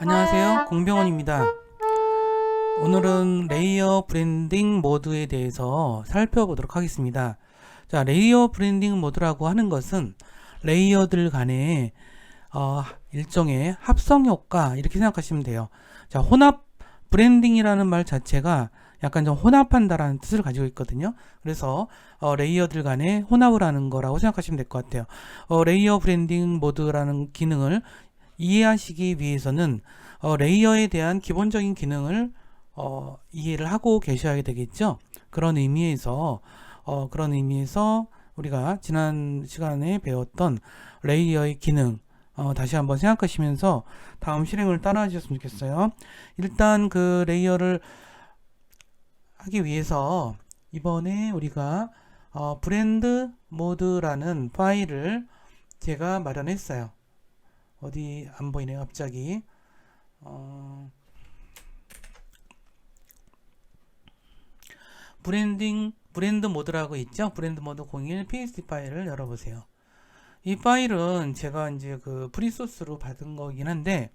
안녕하세요. 공병원입니다. 오늘은 레이어 브랜딩 모드에 대해서 살펴보도록 하겠습니다. 자, 레이어 브랜딩 모드라고 하는 것은 레이어들 간의 어, 일종의 합성 효과 이렇게 생각하시면 돼요. 자, 혼합 브랜딩이라는 말 자체가 약간 좀 혼합한다라는 뜻을 가지고 있거든요. 그래서 어, 레이어들 간의 혼합을 하는 거라고 생각하시면 될 것 같아요. 어, 레이어 브랜딩 모드라는 기능을 이해하시기 위해서는 어, 레이어에 대한 기본적인 기능을 어, 이해를 하고 계셔야 되겠죠. 그런 의미에서 어, 그런 의미에서 우리가 지난 시간에 배웠던 레이어의 기능 어, 다시 한번 생각하시면서 다음 실행을 따라 주셨으면 좋겠어요. 일단 그 레이어를 하기 위해서 이번에 우리가 어, 브랜드 모드라는 파일을 제가 마련했어요. 어디 안 보이네요 갑자기 어, 브랜딩 브랜드 모드라고 있죠? 브랜드 모드 01 PSD 파일을 열어보세요. 이 파일은 제가 이제 그 프리소스로 받은 거긴 한데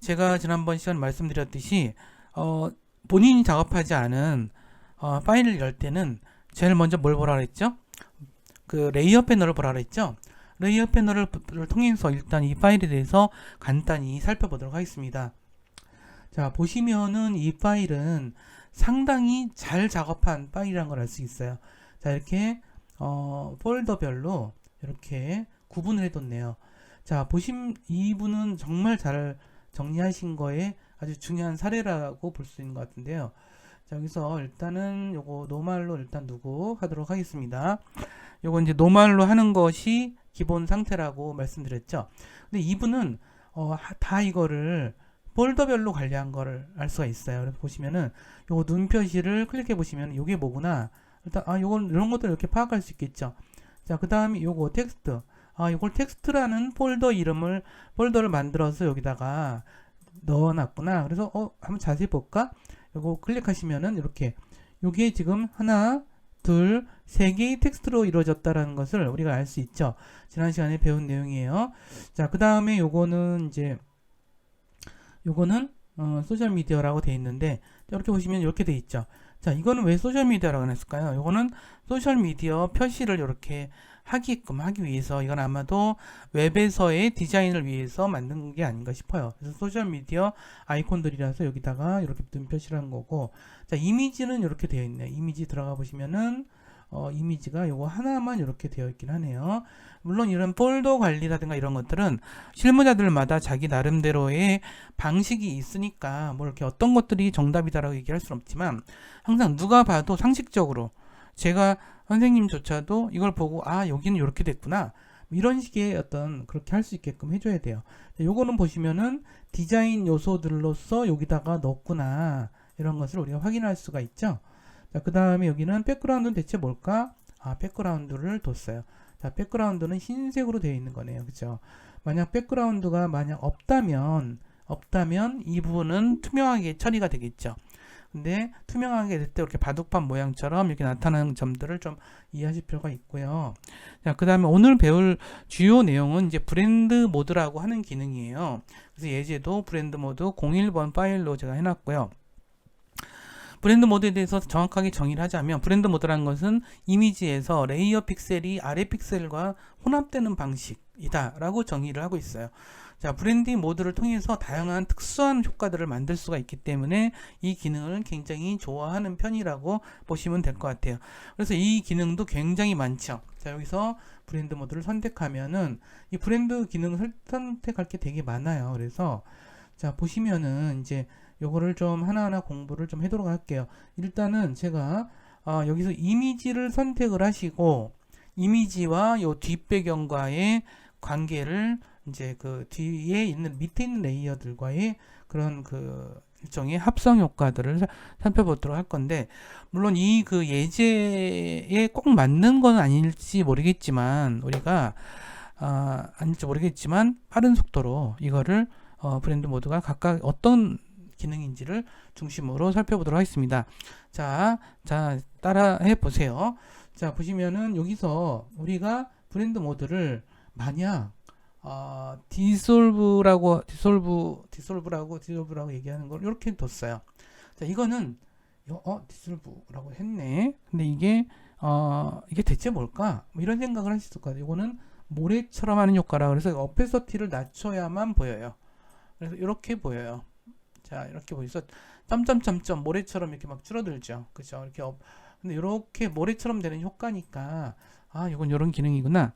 제가 지난번 시간 말씀드렸듯이 어, 본인이 작업하지 않은 어, 파일을 열 때는 제일 먼저 뭘 보라 그랬죠? 그 레이어 패널을 보라 그랬죠? 레이어 패널을 통해서 일단 이 파일에 대해서 간단히 살펴보도록 하겠습니다. 자, 보시면은 이 파일은 상당히 잘 작업한 파일이라는 걸 알 수 있어요. 자, 이렇게 어, 폴더별로 이렇게 구분을 해뒀네요. 자, 보심 이분은 정말 잘 정리하신 거에 아주 중요한 사례라고 볼 수 있는 것 같은데요. 자, 여기서 일단은 요거 노말로 일단 두고 하도록 하겠습니다. 요거 이제 노말로 하는 것이 기본 상태라고 말씀드렸죠. 근데 이분은 어, 다 이거를 폴더별로 관리한 거를 알 수가 있어요. 그래서 보시면은 요거 눈 표시를 클릭해 보시면 요게 뭐구나. 일단 아 요건 이런 것들 이렇게 파악할 수 있겠죠. 자, 그다음에 요거 텍스트. 아, 요걸 텍스트라는 폴더 이름을 폴더를 만들어서 여기다가 넣어 놨구나. 그래서 어, 한번 자세히 볼까? 요거 클릭하시면은 이렇게 요게 지금 하나 둘, 세 개의 텍스트로 이루어졌다라는 것을 우리가 알 수 있죠. 지난 시간에 배운 내용이에요. 자, 그 다음에 요거는 이제 요거는 어, 소셜 미디어라고 돼 있는데 이렇게 보시면 이렇게 돼 있죠. 자, 이거는 왜 소셜 미디어라고 했을까요? 요거는 소셜 미디어 표시를 이렇게 하게끔 하기 위해서 이건 아마도 웹에서의 디자인을 위해서 만든 게 아닌가 싶어요. 그래서 소셜 미디어 아이콘들이라서 여기다가 이렇게 뜬 표시를 한 거고 자 이미지는 이렇게 되어 있네요. 이미지 들어가 보시면은 어, 이미지가 요거 하나만 이렇게 되어 있긴 하네요. 물론 이런 폴더 관리라든가 이런 것들은 실무자들마다 자기 나름대로의 방식이 있으니까 뭐 이렇게 어떤 것들이 정답이다라고 얘기할 수는 없지만 항상 누가 봐도 상식적으로 제가 선생님조차도 이걸 보고 아 여기는 이렇게 됐구나 이런 식의 어떤 그렇게 할 수 있게끔 해줘야 돼요. 요거는 보시면은 디자인 요소들로서 여기다가 넣었구나 이런 것을 우리가 확인할 수가 있죠. 자, 그 다음에 여기는 백그라운드는 대체 뭘까? 아, 백그라운드를 뒀어요. 자, 백그라운드는 흰색으로 되어 있는 거네요. 그죠? 만약 백그라운드가 만약 없다면, 없다면 이 부분은 투명하게 처리가 되겠죠. 근데 투명하게 될 때 이렇게 바둑판 모양처럼 이렇게 나타나는 점들을 좀 이해하실 필요가 있고요. 자, 그 다음에 오늘 배울 주요 내용은 이제 브랜드 모드라고 하는 기능이에요. 그래서 예제도 브랜드 모드 01번 파일로 제가 해놨고요. 브랜드 모드에 대해서 정확하게 정의를 하자면 브랜드 모드라는 것은 이미지에서 레이어 픽셀이 아래 픽셀과 혼합되는 방식이다라고 정의를 하고 있어요. 자, 브랜딩 모드를 통해서 다양한 특수한 효과들을 만들 수가 있기 때문에 이 기능을 굉장히 좋아하는 편이라고 보시면 될 것 같아요. 그래서 이 기능도 굉장히 많죠. 자, 여기서 브랜드 모드를 선택하면은 이 브랜드 기능을 선택할 게 되게 많아요. 그래서 자, 보시면은 이제 요거를 좀 하나하나 공부를 좀 해도록 할게요. 일단은 제가 아, 여기서 이미지를 선택을 하시고 이미지와 요 뒷배경과의 관계를 이제 그 뒤에 있는 밑에 있는 레이어들과의 그런 그 일종의 합성 효과들을 사- 살펴보도록 할 건데 물론 이 그 예제에 꼭 맞는 건 아닐지 모르겠지만 우리가 아, 아닐지 모르겠지만 빠른 속도로 이거를 어, 브랜드 모드가 각각 어떤 기능인지를 중심으로 살펴보도록 하겠습니다. 자, 자 따라해 보세요. 자 보시면은 여기서 우리가 브랜드 모드를 만약 어, 디솔브라고 디솔브 디솔브라고 디솔브라고 얘기하는 걸 이렇게 뒀어요. 자 이거는 요- 어 디솔브라고 했네. 근데 이게 어 이게 대체 뭘까? 뭐 이런 생각을 하실 수 있거든요. 이거는 모래처럼 하는 효과라 그래서 어페서티를 낮춰야만 보여요. 그래서 이렇게 보여요. 자 이렇게 보이서 점점점점 모래처럼 이렇게 막 줄어들죠. 그죠? 이렇게 업, 근데 이렇게 모래처럼 되는 효과니까 아 이건 이런 기능이구나.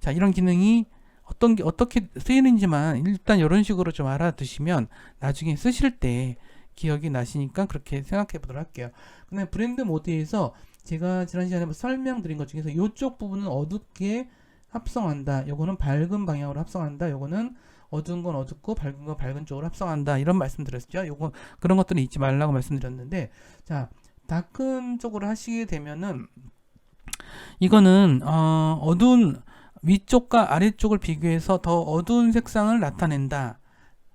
자 이런 기능이 어떤 게 어떻게 쓰이는지만 일단 이런 식으로 좀 알아두시면 나중에 쓰실 때 기억이 나시니까 그렇게 생각해 보도록 할게요. 근데 브랜드 모드에서 제가 지난 시간에 뭐 설명드린 것 중에서 이쪽 부분은 어둡게 합성한다. 요거는 밝은 방향으로 합성한다. 요거는 어두운 건 어둡고 밝은 건 밝은 쪽으로 합성한다. 이런 말씀 드렸죠. 요거 그런 것들은 잊지 말라고 말씀드렸는데 자 다큰 쪽으로 하시게 되면은 이거는 어, 어두운 위쪽과 아래쪽을 비교해서 더 어두운 색상을 나타낸다.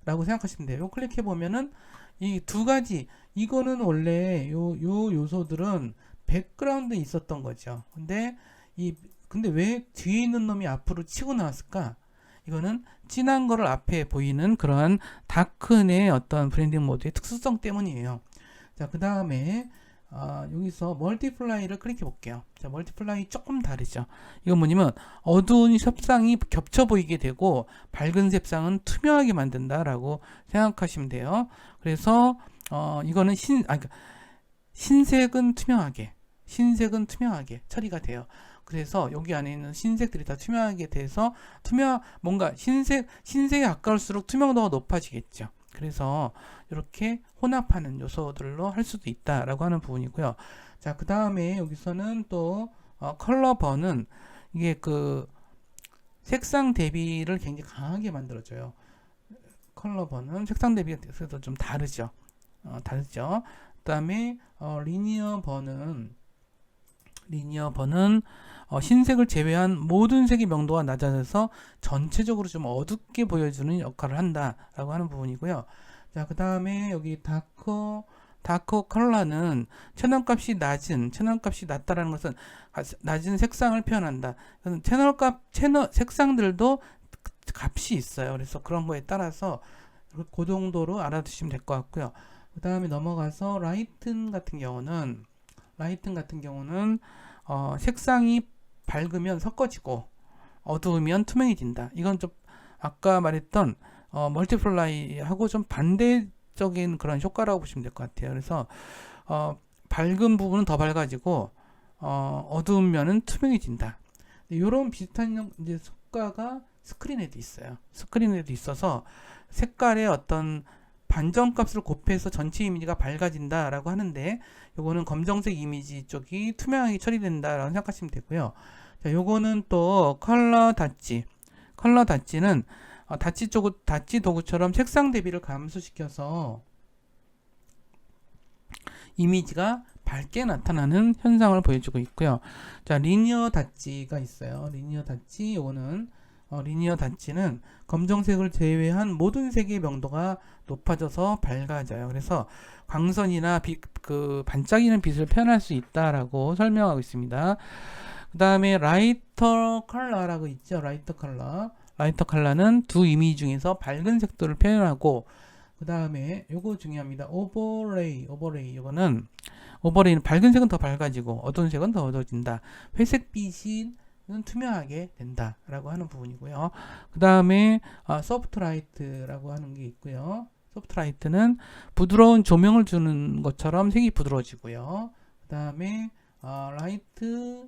라고 생각하시면 돼요. 요 클릭해 보면은 이 두 가지 이거는 원래 요 요 요소들은 백그라운드에 있었던 거죠. 근데 이 근데 왜 뒤에 있는 놈이 앞으로 치고 나왔을까? 이거는 진한 거를 앞에 보이는 그러한 다크의 어떤 브랜딩 모드의 특수성 때문이에요. 자, 그 다음에 아, 여기서 멀티플라이를 클릭해 볼게요. 자, 멀티플라이 조금 다르죠. 이건 뭐냐면 어두운 색상이 겹쳐 보이게 되고 밝은 색상은 투명하게 만든다라고 생각하시면 돼요. 그래서 어, 이거는 신, 아, 그러니까 흰색은 투명하게, 흰색은 투명하게 처리가 돼요. 그래서 여기 안에 있는 흰색들이 다 투명하게 돼서 투명 뭔가 흰색 흰색에 가까울수록 투명도가 높아지겠죠. 그래서 이렇게 혼합하는 요소들로 할 수도 있다라고 하는 부분이고요. 자, 그 다음에 여기서는 또 어, 컬러 번은 이게 그 색상 대비를 굉장히 강하게 만들어줘요. 컬러 번은 색상 대비가 돼서 좀 다르죠. 어, 다르죠. 그 다음에 어, 리니어 번은 리니어 번은 어, 흰색을 제외한 모든 색의 명도가 낮아져서 전체적으로 좀 어둡게 보여주는 역할을 한다라고 하는 부분이고요. 자, 그 다음에 여기 다커 다커 컬러는 채널값이 낮은 채널값이 낮다라는 것은 가- 낮은 색상을 표현한다. 채널값 채널 색상들도 값이 있어요. 그래서 그런 거에 따라서 그 정도로 알아두시면 될 것 같고요. 그 다음에 넘어가서 라이튼 같은 경우는 라이튼 같은 경우는 어, 색상이 밝으면 섞어지고 어두우면 투명해진다. 이건 좀 아까 말했던 어, 멀티플라이하고 좀 반대적인 그런 효과라고 보시면 될 것 같아요. 그래서 어, 밝은 부분은 더 밝아지고 어, 어두운 면은 투명해진다. 이런 비슷한 이제 효과가 스크린에도 있어요. 스크린에도 있어서 색깔의 어떤 반전값을 곱해서 전체 이미지가 밝아진다라고 하는데 요거는 검정색 이미지 쪽이 투명하게 처리된다라고 생각하시면 되고요. 자, 요거는 또 컬러 닷지. 컬러 닷지는 어, 닷지 쪽 닷지 도구처럼 색상 대비를 감소시켜서 이미지가 밝게 나타나는 현상을 보여주고 있고요. 자, 리니어 닷지가 있어요. 리니어 닷지 요거는 어, 리니어 닷지는 검정색을 제외한 모든 색의 명도가 높아져서 밝아져요. 그래서 광선이나 빛, 그 반짝이는 빛을 표현할 수 있다라고 설명하고 있습니다. 그 다음에 라이터 컬러라고 있죠. 라이터 컬러. 라이터 컬러는 두 이미지 중에서 밝은 색도를 표현하고 그 다음에 요거 중요합니다. 오버레이, 오버레이. 이거는 오버레이는 밝은 색은 더 밝아지고 어두운 색은 더 어두워진다. 회색빛이 는 투명하게 된다라고 하는 부분이고요. 그 다음에 아, 소프트 라이트라고 하는 게 있고요. 소프트 라이트는 부드러운 조명을 주는 것처럼 색이 부드러워지고요. 그 다음에 어, 라이트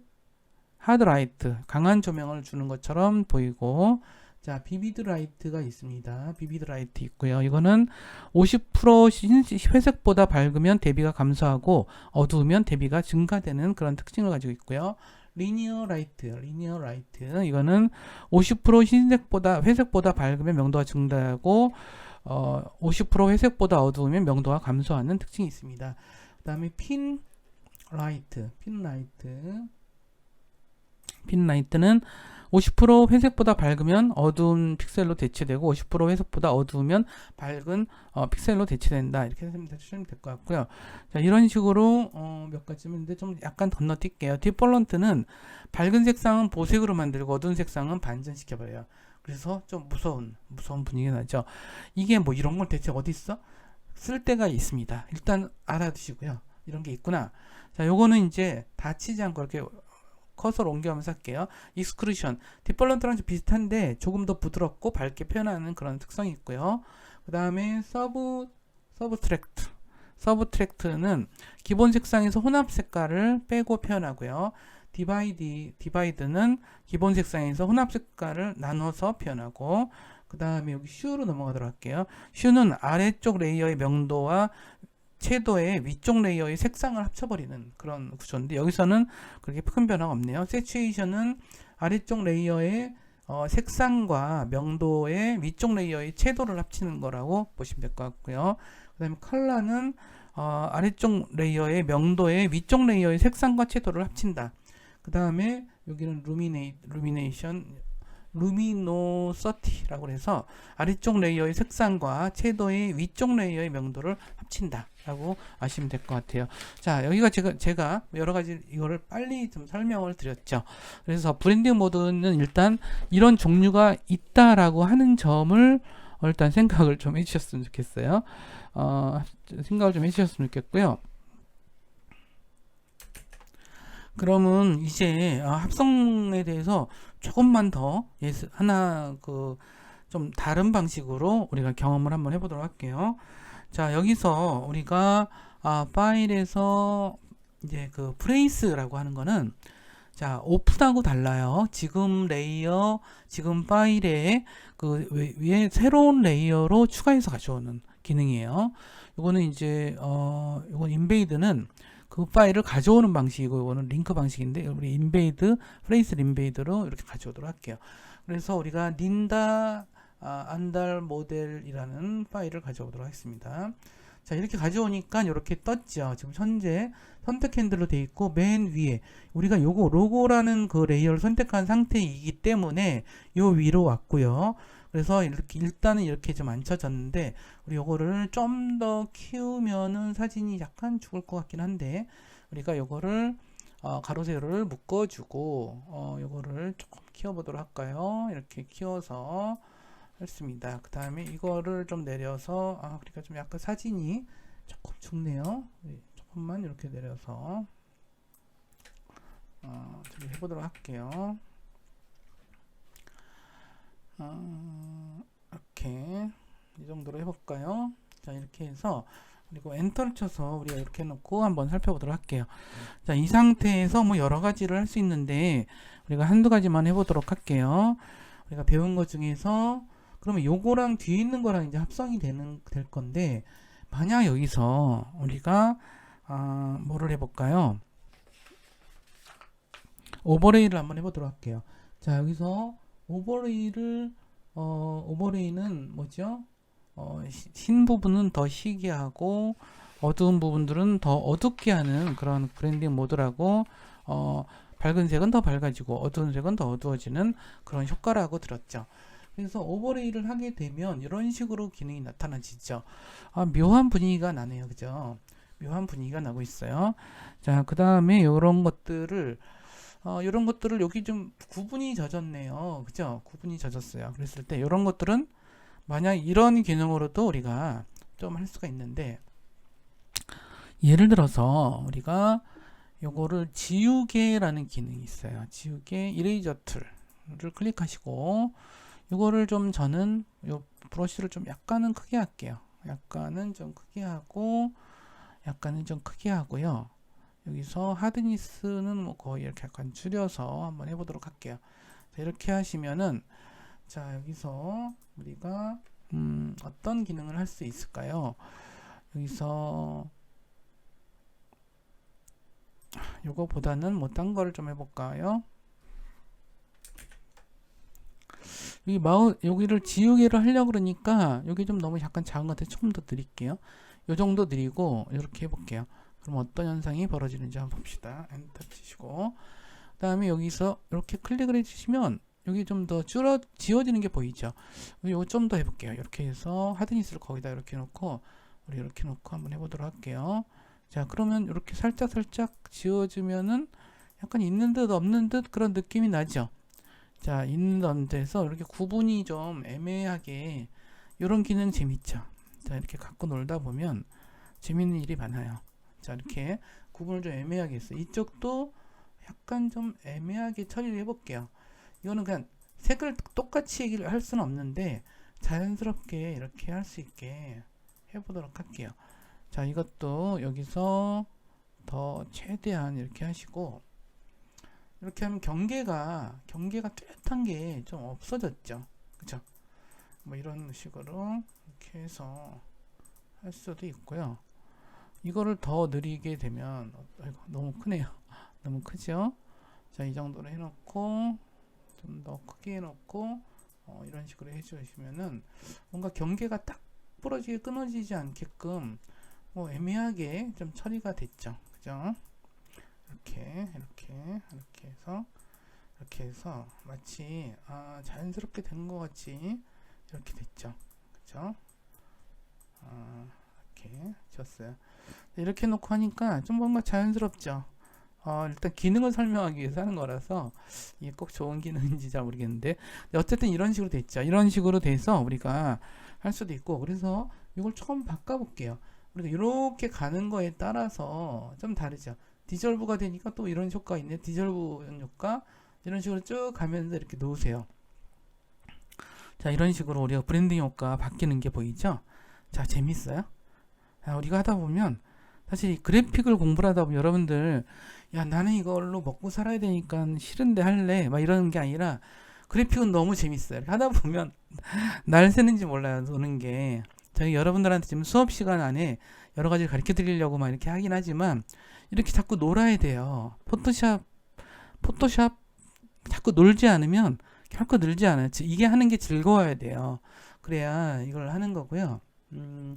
하드 라이트 강한 조명을 주는 것처럼 보이고 자 비비드 라이트가 있습니다. 비비드 라이트 있고요. 이거는 50% 흰- 회색보다 밝으면 대비가 감소하고 어두우면 대비가 증가되는 그런 특징을 가지고 있고요. 리니어 라이트, 리니어 라이트 이거는 50% 흰색보다 회색보다 밝으면 명도가 증가하고 어, 50% 회색보다 어두우면 명도가 감소하는 특징이 있습니다. 그 다음에 핀 라이트, 핀 라이트, 핀 라이트는 50% 회색보다 밝으면 어두운 픽셀로 대체되고 50% 회색보다 어두우면 밝은 어, 픽셀로 대체된다 이렇게 하시면 될 것 같고요. 자 이런 식으로 어, 몇 가지인데 좀 약간 건너뛸게요. 딥벌런트는 밝은 색상은 보색으로 만들고 어두운 색상은 반전시켜 버려요. 그래서 좀 무서운 무서운 분위기가 나죠. 이게 뭐 이런 걸 대체 어디 있어? 쓸 때가 있습니다. 일단 알아두시고요. 이런 게 있구나. 자, 요거는 이제 다치지 않고 이렇게 커서를 옮겨가면서 할게요. 익스크루션. 딥벌런트랑 좀 비슷한데 조금 더 부드럽고 밝게 표현하는 그런 특성이 있고요. 그 다음에 서브, 서브트랙트. 서브트랙트는 기본 색상에서 혼합 색깔을 빼고 표현하고요. 디바이드, 디바이드는 기본 색상에서 혼합 색깔을 나눠서 표현하고 그 다음에 여기 슈로 넘어가도록 할게요. 슈는 아래쪽 레이어의 명도와 채도의 위쪽 레이어의 색상을 합쳐버리는 그런 구조인데 여기서는 그렇게 큰 변화가 없네요. 세츄에이션은 아래쪽 레이어의 어, 색상과 명도의 위쪽 레이어의 채도를 합치는 거라고 보시면 될 것 같고요. 그 다음에 컬러는 어, 아래쪽 레이어의 명도의 위쪽 레이어의 색상과 채도를 합친다. 그 다음에 여기는 루미네이, 루미네이션 루미노서티라고 해서 아래쪽 레이어의 색상과 채도의 위쪽 레이어의 명도를 합친다 라고 아시면 될 것 같아요. 자 여기가 제가 제가 여러 가지 이거를 빨리 좀 설명을 드렸죠. 그래서 브랜딩 모드는 일단 이런 종류가 있다라고 하는 점을 일단 생각을 좀 해주셨으면 좋겠어요. 어, 생각을 좀 해주셨으면 좋겠고요. 그러면 이제 아, 합성에 대해서 조금만 더 예스 하나 그 좀 다른 방식으로 우리가 경험을 한번 해보도록 할게요. 자 여기서 우리가 아, 파일에서 이제 그 프레이스라고 하는 거는 자 오픈하고 달라요. 지금 레이어 지금 파일에 그 위에 새로운 레이어로 추가해서 가져오는 기능이에요. 이거는 이제 어 이건 인베이드는 그 파일을 가져오는 방식이고 이거는 링크 방식인데 우리 인베이드 프레이스 인베이드로 이렇게 가져오도록 할게요. 그래서 우리가 린다 아, 안달 모델이라는 파일을 가져오도록 하겠습니다. 자 이렇게 가져오니까 이렇게 떴죠. 지금 현재 선택 핸들로 되어 있고 맨 위에 우리가 요거 로고라는 그 레이어를 선택한 상태이기 때문에 요 위로 왔고요. 그래서 이렇게 일단은 이렇게 좀 앉혀졌는데 우리 요거를 좀 더 키우면은 사진이 약간 죽을 것 같긴 한데 우리가 요거를 어, 가로 세로를 묶어주고 어, 요거를 조금 키워보도록 할까요? 이렇게 키워서 했습니다. 그 다음에 이거를 좀 내려서 아 그러니까 좀 약간 사진이 조금 죽네요. 네, 조금만 이렇게 내려서 어, 좀 해보도록 할게요. 어, 이렇게 이 정도로 해볼까요? 자 이렇게 해서 그리고 엔터를 쳐서 우리가 이렇게 해놓고 한번 살펴보도록 할게요. 자 이 상태에서 뭐 여러 가지를 할 수 있는데 우리가 한두 가지만 해보도록 할게요. 우리가 배운 것 중에서 그러면 요거랑 뒤에 있는 거랑 이제 합성이 되는 될 건데 만약 여기서 우리가 아, 뭐를 해볼까요? 오버레이를 한번 해보도록 할게요. 자 여기서 오버레이를 어, 오버레이는 뭐죠? 어, 흰 부분은 더 희게 하고 어두운 부분들은 더 어둡게 하는 그런 브랜딩 모드라고 어, 밝은 색은 더 밝아지고 어두운 색은 더 어두워지는 그런 효과라고 들었죠. 그래서 오버레이를 하게 되면 이런 식으로 기능이 나타나지죠. 아, 묘한 분위기가 나네요. 그죠? 묘한 분위기가 나고 있어요. 자, 그 다음에 이런 것들을 어, 이런 것들을 여기 좀 구분이 젖었네요. 그죠? 구분이 젖었어요. 그랬을 때 이런 것들은 만약 이런 기능으로도 우리가 좀 할 수가 있는데 예를 들어서 우리가 요거를 지우개라는 기능이 있어요. 지우개 이레이저 툴을 클릭하시고 이거를 좀 저는 요 브러쉬를 좀 약간은 크게 할게요. 약간은 좀 크게 하고 약간은 좀 크게 하고요. 여기서 하드니스는 뭐 거의 이렇게 약간 줄여서 한번 해보도록 할게요. 자, 이렇게 하시면은 자 여기서 우리가 음, 어떤 기능을 할 수 있을까요? 여기서 요거보다는 뭐 딴 거를 좀 해볼까요? 여기 마우 여기를 지우개를 하려고 그러니까 여기 좀 너무 약간 작은 것 같아서 조금 더 드릴게요. 요 정도 드리고 이렇게 해볼게요. 그럼 어떤 현상이 벌어지는지 한번 봅시다. 엔터 치시고 그 다음에 여기서 이렇게 클릭을 해주시면 여기 좀 더 줄어 지워지는 게 보이죠. 요거 좀 더 해볼게요. 이렇게 해서 하드니스를 거기다 이렇게 놓고 우리 이렇게 놓고 한번 해보도록 할게요. 자 그러면 이렇게 살짝 살짝 지워주면은 약간 있는 듯 없는 듯 그런 느낌이 나죠. 자 있는 듯해서 이렇게 구분이 좀 애매하게 이런 기능 재밌죠. 자 이렇게 갖고 놀다 보면 재밌는 일이 많아요. 자 이렇게 구분을 좀 애매하게 했어요. 이쪽도 약간 좀 애매하게 처리를 해 볼게요. 이거는 그냥 색을 똑같이 얘기를 할 수는 없는데 자연스럽게 이렇게 할 수 있게 해보도록 할게요. 자 이것도 여기서 더 최대한 이렇게 하시고 이렇게 하면 경계가 경계가 뚜렷한 게 좀 없어졌죠. 그쵸? 뭐 이런 식으로 이렇게 해서 할 수도 있고요. 이거를 더 느리게 되면 어, 아이고, 너무 크네요. 너무 크죠? 자, 이 정도로 해놓고 좀 더 크게 해놓고 어, 이런 식으로 해주시면은 뭔가 경계가 딱 부러지게 끊어지지 않게끔 뭐 애매하게 좀 처리가 됐죠. 그죠? 이렇게 이렇게 이렇게 해서 이렇게 해서 마치 아, 자연스럽게 된 것 같이 이렇게 됐죠. 그죠? 아, 이렇게 졌어요. 이렇게 놓고 하니까 좀 뭔가 자연스럽죠. 어, 일단 기능을 설명하기 위해서 하는 거라서 이게 꼭 좋은 기능인지 잘 모르겠는데 어쨌든 이런 식으로 됐죠. 이런 식으로 돼서 우리가 할 수도 있고 그래서 이걸 조금 바꿔 볼게요. 우리가 이렇게 가는 거에 따라서 좀 다르죠. 디졸브가 되니까 또 이런 효과가 있네. 디졸브 효과 이런 식으로 쭉 가면서 이렇게 놓으세요. 자 이런 식으로 우리가 브랜딩 효과 바뀌는 게 보이죠? 자 재밌어요? 자, 우리가 하다 보면 사실 이 그래픽을 공부를 하다 보면 여러분들 야 나는 이걸로 먹고 살아야 되니까 싫은데 할래 막 이러는 게 아니라 그래픽은 너무 재밌어요. 하다 보면 날 새는지 몰라요 노는 게 저희 여러분들한테 지금 수업 시간 안에 여러 가지 가르쳐 드리려고 막 이렇게 하긴 하지만 이렇게 자꾸 놀아야 돼요. 포토샵 포토샵 자꾸 놀지 않으면 결코 늘지 않아요. 지- 이게 하는 게 즐거워야 돼요. 그래야 이걸 하는 거고요. 음,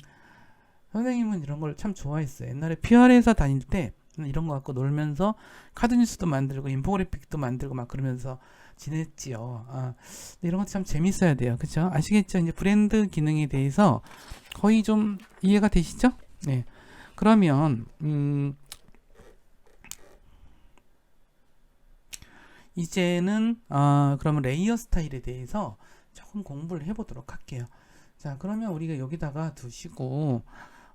선생님은 이런 걸 참 좋아했어요. 옛날에 PR에서 다닐 때 이런 거 갖고 놀면서 카드뉴스도 만들고 인포그래픽도 만들고 막 그러면서 지냈지요. 아, 이런 것도 참 재밌어야 돼요. 그죠? 아시겠죠? 이제 브랜드 기능에 대해서 거의 좀 이해가 되시죠? 네. 그러면, 음, 이제는, 아, 그러면 레이어 스타일에 대해서 조금 공부를 해보도록 할게요. 자, 그러면 우리가 여기다가 두시고,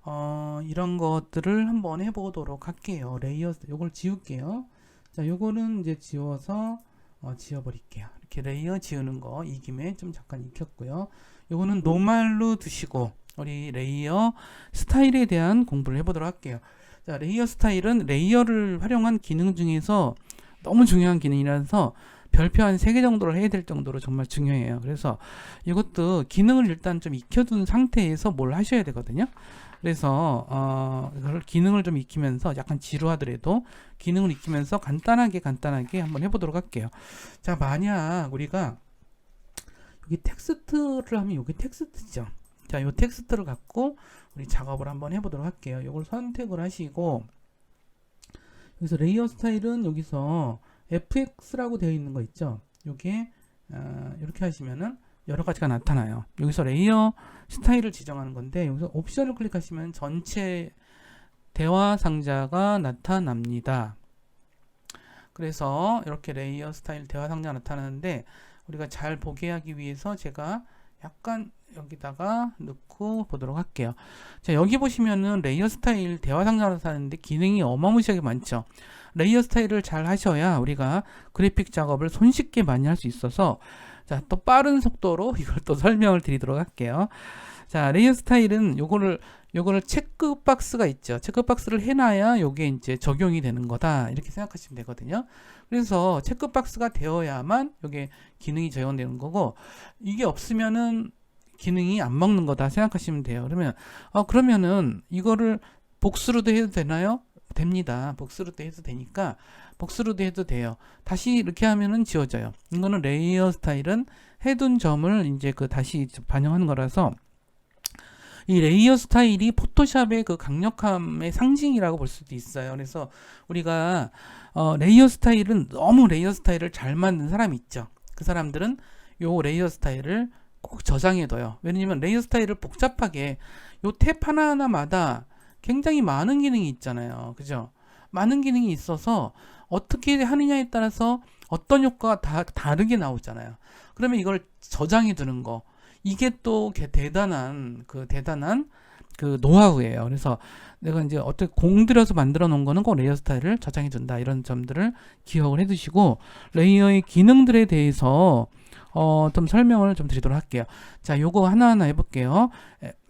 어, 이런 것들을 한번 해보도록 할게요. 레이어, 요걸 지울게요. 자, 요거는 이제 지워서, 어, 지워버릴게요. 이렇게 레이어 지우는 거, 이 김에 좀 잠깐 익혔고요. 요거는 노말로 두시고, 우리 레이어 스타일에 대한 공부를 해보도록 할게요. 자, 레이어 스타일은 레이어를 활용한 기능 중에서 너무 중요한 기능이라서 별표 한 3개 정도를 해야 될 정도로 정말 중요해요. 그래서 이것도 기능을 일단 좀 익혀둔 상태에서 뭘 하셔야 되거든요. 그래서 어, 기능을 좀 익히면서 약간 지루하더라도 기능을 익히면서 간단하게 간단하게 한번 해보도록 할게요. 자, 만약 우리가 여기 텍스트를 하면 여기 텍스트죠. 자, 요 텍스트를 갖고 우리 작업을 한번 해보도록 할게요. 이걸 선택을 하시고 여기서 레이어 스타일은 여기서 fx라고 되어 있는 거 있죠. 요게 어, 이렇게 하시면은 여러 가지가 나타나요. 여기서 레이어 스타일을 지정하는 건데 여기서 옵션을 클릭하시면 전체 대화 상자가 나타납니다. 그래서 이렇게 레이어 스타일 대화 상자가 나타나는데 우리가 잘 보게 하기 위해서 제가 약간 여기다가 넣고 보도록 할게요. 자, 여기 보시면은 레이어 스타일 대화 상자로 사는데 기능이 어마무시하게 많죠. 레이어 스타일을 잘 하셔야 우리가 그래픽 작업을 손쉽게 많이 할 수 있어서 자, 또 빠른 속도로 이걸 또 설명을 드리도록 할게요. 자, 레이어 스타일은 요거를 요거를 체크 박스가 있죠. 체크 박스를 해놔야 요게 이제 적용이 되는 거다. 이렇게 생각하시면 되거든요. 그래서 체크 박스가 되어야만 요게 기능이 적용되는 거고 이게 없으면은 기능이 안 먹는 거다 생각하시면 돼요. 그러면 어 그러면은 이거를 복수로도 해도 되나요? 됩니다. 복수로도 해도 되니까 복수로도 해도 돼요. 다시 이렇게 하면은 지워져요. 이거는 레이어 스타일은 해둔 점을 이제 그 다시 반영하는 거라서 이 레이어 스타일이 포토샵의 그 강력함의 상징이라고 볼 수도 있어요. 그래서 우리가 어, 레이어 스타일은 너무 레이어 스타일을 잘 만든 사람이 있죠. 그 사람들은 요 레이어 스타일을 꼭 저장해둬요. 왜냐면 레이어 스타일을 복잡하게 요 탭 하나하나마다 굉장히 많은 기능이 있잖아요. 그죠? 많은 기능이 있어서 어떻게 하느냐에 따라서 어떤 효과가 다 다르게 나오잖아요. 그러면 이걸 저장해 두는 거 이게 또 개- 대단한 그 대단한 그 노하우예요. 그래서 내가 이제 어떻게 공들여서 만들어 놓은 거는 꼭 레이어 스타일을 저장해 둔다 이런 점들을 기억을 해 두시고 레이어의 기능들에 대해서 어, 좀 설명을 좀 드리도록 할게요. 자, 요거 하나하나 해볼게요.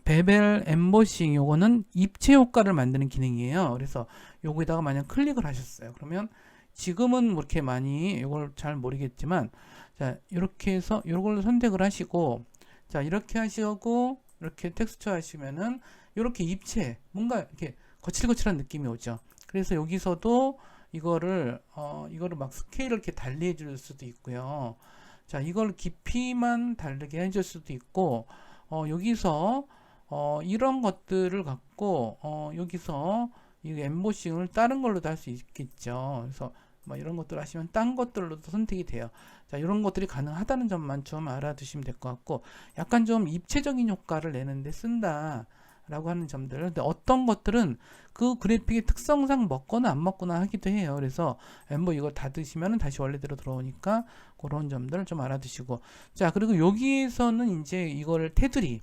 에, 베벨 엠보싱 요거는 입체 효과를 만드는 기능이에요. 그래서 요거에다가 만약 클릭을 하셨어요. 그러면 지금은 뭐 이렇게 많이 이걸 잘 모르겠지만 자 이렇게 해서 요걸 선택을 하시고 자 이렇게 하시고 이렇게 텍스처 하시면은 이렇게 입체 뭔가 이렇게 거칠거칠한 느낌이 오죠. 그래서 여기서도 이거를 어 이거를 막 스케일을 이렇게 달리 해 줄 수도 있고요. 자 이걸 깊이만 다르게 해줄 수도 있고 어 여기서 어 이런 것들을 갖고 어 여기서 이 엠보싱을 다른 걸로도 할 수 있겠죠. 그래서 뭐 이런 것들 하시면 딴 것들로도 선택이 돼요. 자, 이런 것들이 가능하다는 점만 좀 알아두시면 될 것 같고, 약간 좀 입체적인 효과를 내는데 쓴다 라고 하는 점들. 근데 어떤 것들은 그 그래픽의 특성상 먹거나 안 먹거나 하기도 해요. 그래서 엠보 이거 닫으시면은 다시 원래대로 들어오니까 그런 점들을 좀 알아두시고. 자, 그리고 여기에서는 이제 이거를 테두리.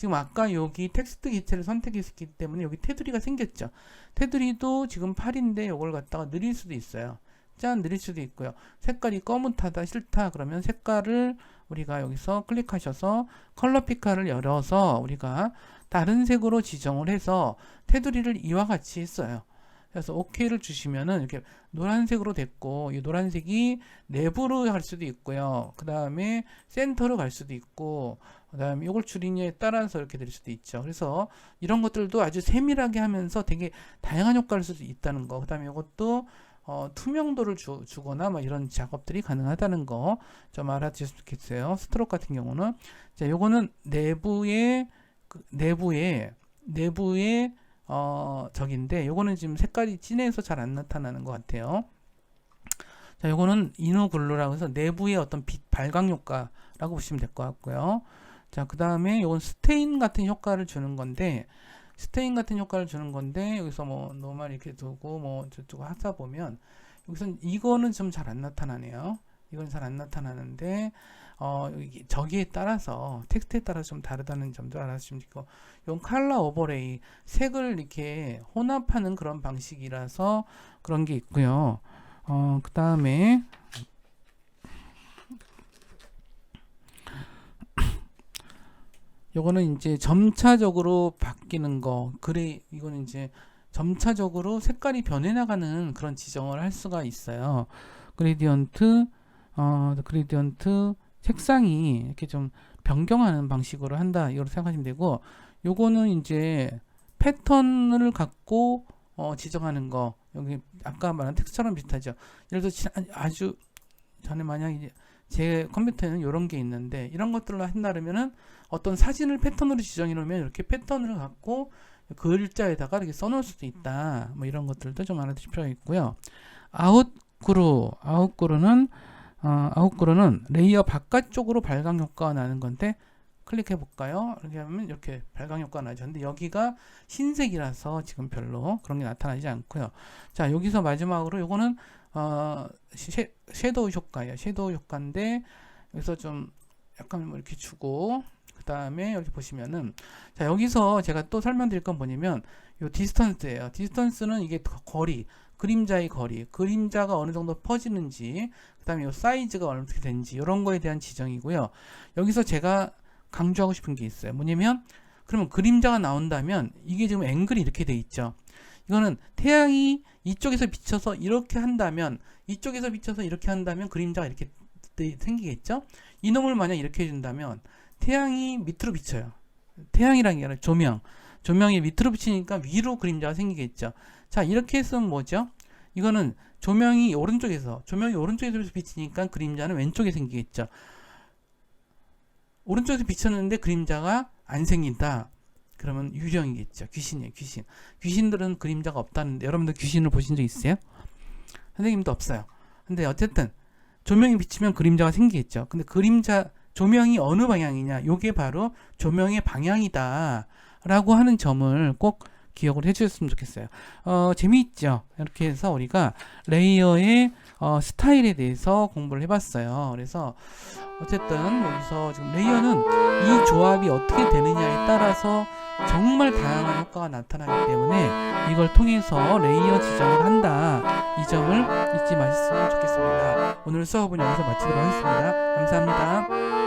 지금 아까 여기 텍스트 기체를 선택했기 때문에 여기 테두리가 생겼죠. 테두리도 지금 8인데 이걸 갖다가 느릴 수도 있어요. 짠 느릴 수도 있고요. 색깔이 검은타다 싫다 그러면 색깔을 우리가 여기서 클릭하셔서 컬러 피카를 열어서 우리가 다른 색으로 지정을 해서 테두리를 이와 같이 했어요. 그래서 OK를 주시면은 이렇게 노란색으로 됐고 이 노란색이 내부로 갈 수도 있고요. 그 다음에 센터로 갈 수도 있고 그 다음에 이걸 줄이냐에 따라서 이렇게 될 수도 있죠. 그래서 이런 것들도 아주 세밀하게 하면서 되게 다양한 효과를 쓸 수 있다는 거. 그 다음에 이것도 어, 투명도를 주, 주거나 뭐 이런 작업들이 가능하다는 거 좀 알아두셨으면 좋겠어요. 스트로크 같은 경우는 자, 요거는 내부의 그, 내부의 내부의 어, 적인데 요거는 지금 색깔이 진해서 잘 안 나타나는 것 같아요. 자, 요거는 이너 글루라고 해서 내부의 어떤 빛 발광 효과라고 보시면 될 것 같고요. 자, 그 다음에 요건 스테인 같은 효과를 주는 건데 스테인 같은 효과를 주는 건데 여기서 뭐 노말 이렇게 두고 뭐 저쪽 하다 보면 여기서 이거는 좀 잘 안 나타나네요. 이건 잘 안 나타나는데 어 저기에 따라서 텍스트에 따라 좀 다르다는 점도 알아주시면 좋고 이건 칼라 오버레이 색을 이렇게 혼합하는 그런 방식이라서 그런 게 있고요. 어 그 다음에 요거는 이제 점차적으로 바뀌는 거 그래 이거는 이제 점차적으로 색깔이 변해 나가는 그런 지정을 할 수가 있어요. 그레디언트 어 그레디언트 색상이 이렇게 좀 변경하는 방식으로 한다 이걸 생각하시면 되고 요거는 이제 패턴을 갖고 어 지정하는 거 여기 아까 말한 텍스처럼 비슷하죠. 예를 들어 서 아주 전에 만약 이제 제 컴퓨터에는 이런 게 있는데 이런 것들로 한다면은 어떤 사진을 패턴으로 지정해 놓으면 이렇게 패턴을 갖고 글자에다가 이렇게 써놓을 수도 있다. 뭐 이런 것들도 좀 알아두실 필요가 있고요. 아웃그루, 아웃그루는 어, 아웃그루는 레이어 바깥쪽으로 발광 효과가 나는 건데 클릭해 볼까요? 이렇게 하면 이렇게 발광 효과가 나죠. 근데 여기가 흰색이라서 지금 별로 그런 게 나타나지 않고요. 자, 여기서 마지막으로 요거는 어, 쉐, 섀도우 효과예요. 섀도우 효과인데 여기서 좀 약간 뭐 이렇게 주고 그 다음에 여기 보시면은 자 여기서 제가 또 설명드릴 건 뭐냐면 요 디스턴스예요. 디스턴스는 이게 거리 그림자의 거리 그림자가 어느 정도 퍼지는지 그 다음에 요 사이즈가 어떻게 되는지 이런 거에 대한 지정이고요. 여기서 제가 강조하고 싶은 게 있어요. 뭐냐면 그러면 그림자가 나온다면 이게 지금 앵글이 이렇게 돼 있죠. 이거는 태양이 이쪽에서 비쳐서 이렇게 한다면 이쪽에서 비쳐서 이렇게 한다면 그림자가 이렇게 생기겠죠. 이놈을 만약 이렇게 해준다면 태양이 밑으로 비쳐요. 태양이란 게 아니라 조명. 조명이 밑으로 비치니까 위로 그림자가 생기겠죠. 자, 이렇게 했으면 뭐죠? 이거는 조명이 오른쪽에서, 조명이 오른쪽에서 비치니까 그림자는 왼쪽에 생기겠죠. 오른쪽에서 비쳤는데 그림자가 안 생긴다. 그러면 유령이겠죠. 귀신이에요, 귀신. 귀신들은 그림자가 없다는데 여러분들 귀신을 보신 적 있어요? 선생님도 없어요. 근데 어쨌든 조명이 비치면 그림자가 생기겠죠. 근데 그림자 조명이 어느 방향이냐? 요게 바로 조명의 방향이다 라고 하는 점을 꼭 기억을 해주셨으면 좋겠어요. 어, 재미있죠. 이렇게 해서 우리가 레이어의 어, 스타일에 대해서 공부를 해봤어요. 그래서 어쨌든 여기서 지금 레이어는 이 조합이 어떻게 되느냐에 따라서 정말 다양한 효과가 나타나기 때문에 이걸 통해서 레이어 지정을 한다. 이 점을 잊지 마셨으면 좋겠습니다. 오늘 수업은 여기서 마치도록 하겠습니다. 감사합니다.